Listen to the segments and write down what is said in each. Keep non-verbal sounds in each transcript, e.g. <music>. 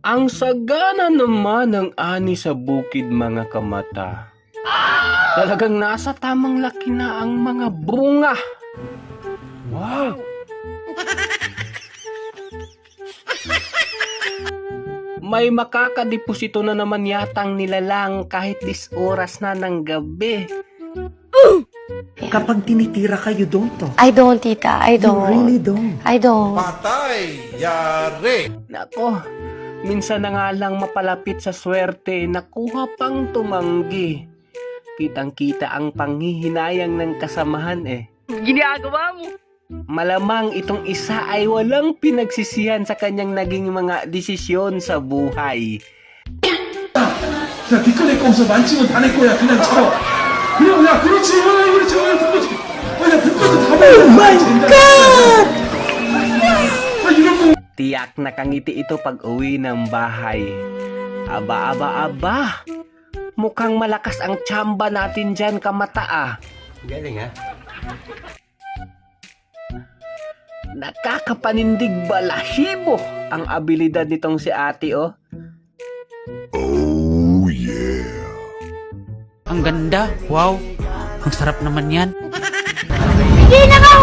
Ang sagana naman ng ani sa bukid mga kamata. Talagang nasa tamang laki na ang mga bunga. Wow! May makakadeposito na naman yatang nilalang kahit dis oras na ng gabi. Kapag tinitira kayo, don't talk. I don't, tita. I You don't. really don't. I don't. Patay! Yari! Nako, minsan na nga lang mapalapit sa swerte, nakuha pang tumanggi. Kitang-kita ang panghihinayang ng kasamahan eh. Ginagawa mo. Malamang itong isa ay walang pinagsisihan sa kanyang naging mga desisyon sa buhay. 야, 니꺼 내꺼 없어. 만지면 다 내 거야. 그냥 잡아. 그냥, 야, 그렇지. 야, 그렇지. 야, 불꺼지. 아, 야, 불꺼지 다 먹어. 오 마이 갓! Tiyak nakangiti ito pag uwi ng bahay. Aba, aba, aba! Mukhang malakas ang tsamba natin dyan, kamata ah. Galing ah. Nakakapanindig balahibo ang abilidad nitong si ate oh. Oh yeah. Ang ganda. Wow. Ang sarap naman yan. Hindi na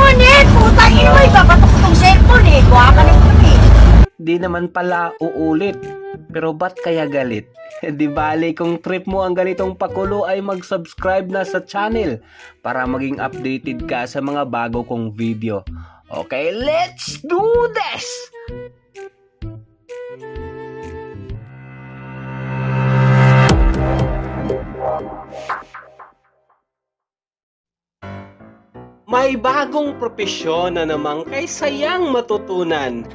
Di naman pala uulit. Pero ba't kaya galit? <laughs> Di bali kung trip mo ang ganitong pakulo ay mag-subscribe na sa channel para maging updated ka sa mga bago kong video. Okay, let's do this! May bagong propesyon na namang kay matutunan.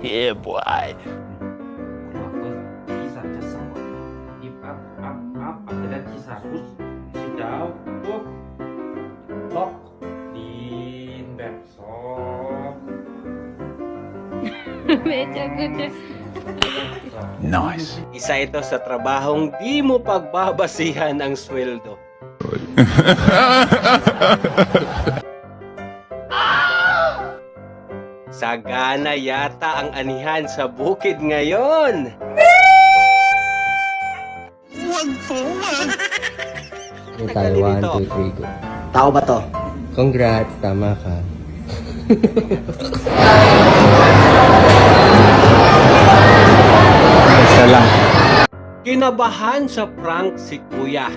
Yeah, boy. Bisa sama. Di up up up adalah kisah terus sejauh tuh lock di backsop. Medyo good. Nice. Isa ito sa trabahong di mo pagbabasihan ang sweldo. <laughs> Sagana yata ang anihan sa bukid ngayon. Yung tayo, one, two, three, go. Tao ba to? Congrats, tama ka. Isa lang. Kinabahan sa prank si Kuya.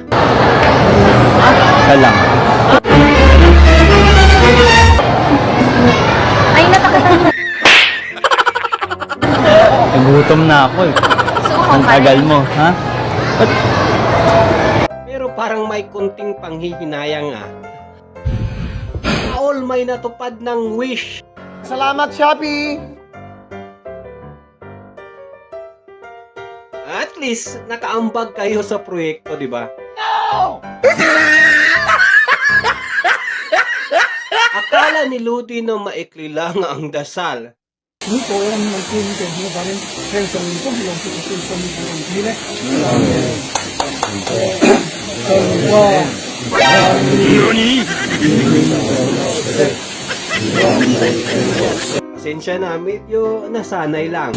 Isa lang. <laughs> Nagutom na ako eh. Ang tagal mo, ha? Pero parang may kunting panghihinayang ah. All may natupad ng wish. Salamat, Shopee! At least, nakaambag kayo sa proyekto, di ba? <laughs> Akala ni Ludi na maikli lang ang dasal. Pasensya na, medyo nasanay lang.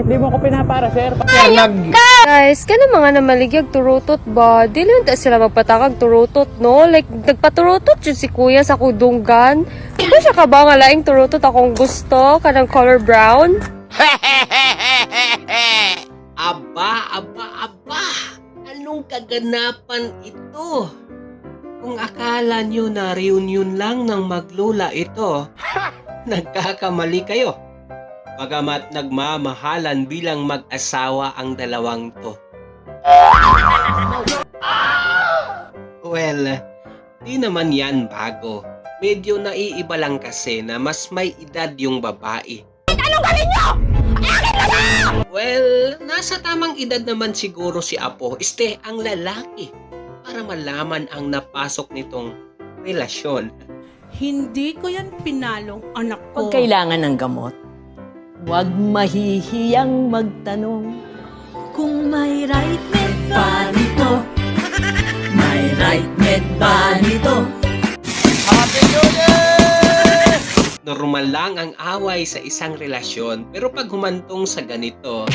Bakit di mo ko pinapara, sir? Guys, kana mga na maligyag turutot ba? Dili ta sila magpatakag turutot, no? Like, nagpaturutot yun si kuya sa kudunggan. Ano siya ka ba nga laing turutot akong gusto? Kanang color brown? <laughs> Aba, aba, aba! Anong kaganapan ito? Kung akala nyo na reunion lang ng maglula ito, <laughs> nagkakamali kayo. Pagamat nagmamahalan bilang mag-asawa ang dalawang to. Well, di naman yan bago. Medyo naiiba lang kasi na mas may edad yung babae. Well, nasa tamang edad naman siguro si Apo, este ang lalaki para malaman ang napasok nitong relasyon. Hindi ko yan pinalong anak ko. Pag kailangan ng gamot, Huwag mahihiyang magtanong Kung may right med ba nito? May right med ba nito? Happy Normal lang ang away sa isang relasyon pero pag humantong sa ganito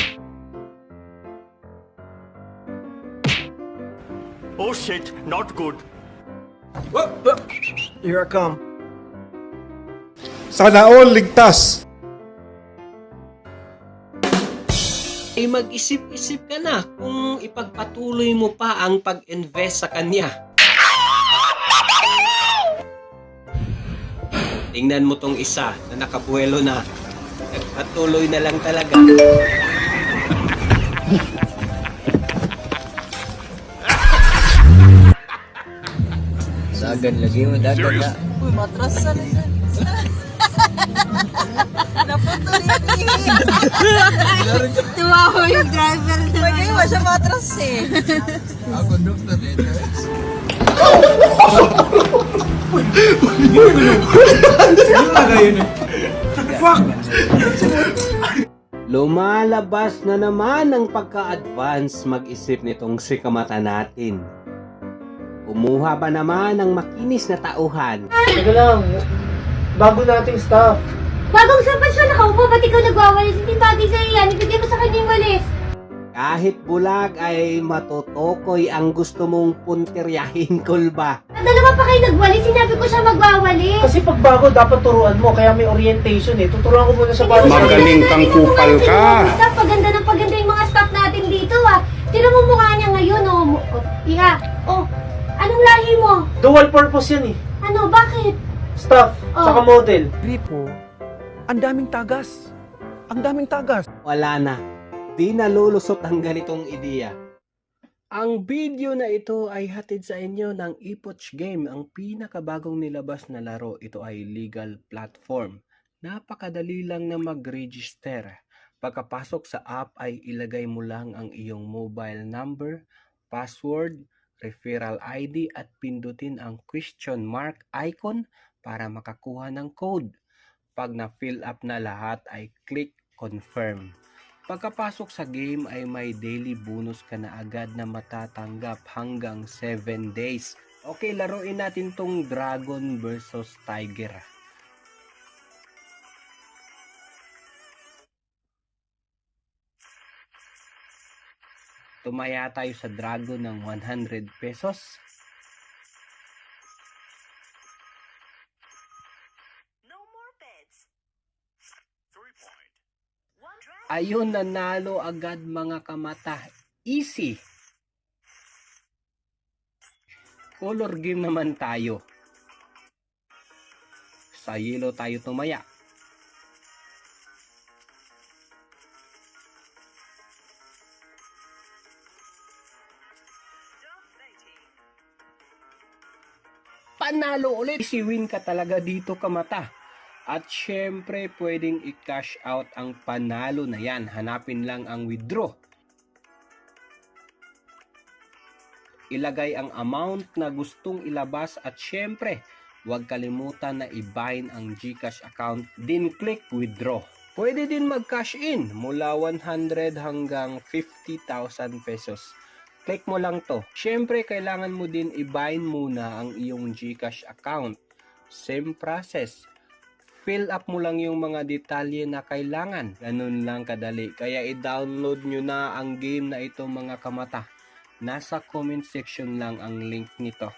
Oh shit, not good. Here I come. Sana all ligtas. Ay mag-isip-isip ka na kung ipagpatuloy mo pa ang pag-invest sa kanya. Tingnan mo tong isa na nakabuelo na. Nagpatuloy na lang talaga. Dagan lagi mo, dagan na. Uy, matras sa yan <laughs> eh. Tumawa <laughs> yung driver na. Mo siya matras eh. Lumalabas na naman ang pagka-advance mag-isip nitong si kamata natin. Kumuha ba naman ng makinis na tauhan? Teka lang. Bago nating staff. Bagong sapat siya nakaupo, ba't ikaw nagwawalis? Hindi bagay sa'yo yan. Ibigay mo sa kanya yung walis. Kahit bulag ay matutukoy ang gusto mong punteryahin kulba. At dalawa pa kayo nagwalis, sinabi ko siya magwawalis. Kasi pag bago, dapat turuan mo. Kaya may orientation eh. Tuturuan ko muna sa bago. Magaling kang kupal ka. Staff, paganda ng paganda yung mga staff natin dito ah. Tira mo mukha niya ngayon oh. Mu- oh iha. Oh, anong lahi mo? Dual purpose yan eh. Ano, bakit? Staff, Oh. saka model. Gripo, ang daming tagas. Ang daming tagas. Wala na. Di nalulusot ang ganitong ideya. Ang video na ito ay hatid sa inyo ng Epoch Game, ang pinakabagong nilabas na laro. Ito ay legal platform. Napakadali lang na mag-register. Pagkapasok sa app ay ilagay mo lang ang iyong mobile number, password, referral ID at pindutin ang question mark icon para makakuha ng code. Pag na-fill up na lahat ay click confirm. Pagkapasok sa game ay may daily bonus ka na agad na matatanggap hanggang 7 days. Okay, laruin natin tong Dragon versus Tiger. Tumaya tayo sa Dragon ng 100 pesos. Ayun, nanalo agad mga kamata. Easy. Color game naman tayo. Sa yellow tayo tumaya. Panalo ulit. Easy win ka talaga dito kamata. At syempre, pwedeng i-cash out ang panalo na yan. Hanapin lang ang withdraw. Ilagay ang amount na gustong ilabas at syempre, huwag kalimutan na i-bind ang GCash account. Din click withdraw. Pwede din mag-cash in mula 100 hanggang 50,000 pesos. Click mo lang to. Syempre, kailangan mo din i-bind muna ang iyong GCash account. Same process fill up mo lang yung mga detalye na kailangan. Ganun lang kadali. Kaya i-download nyo na ang game na ito mga kamata. Nasa comment section lang ang link nito.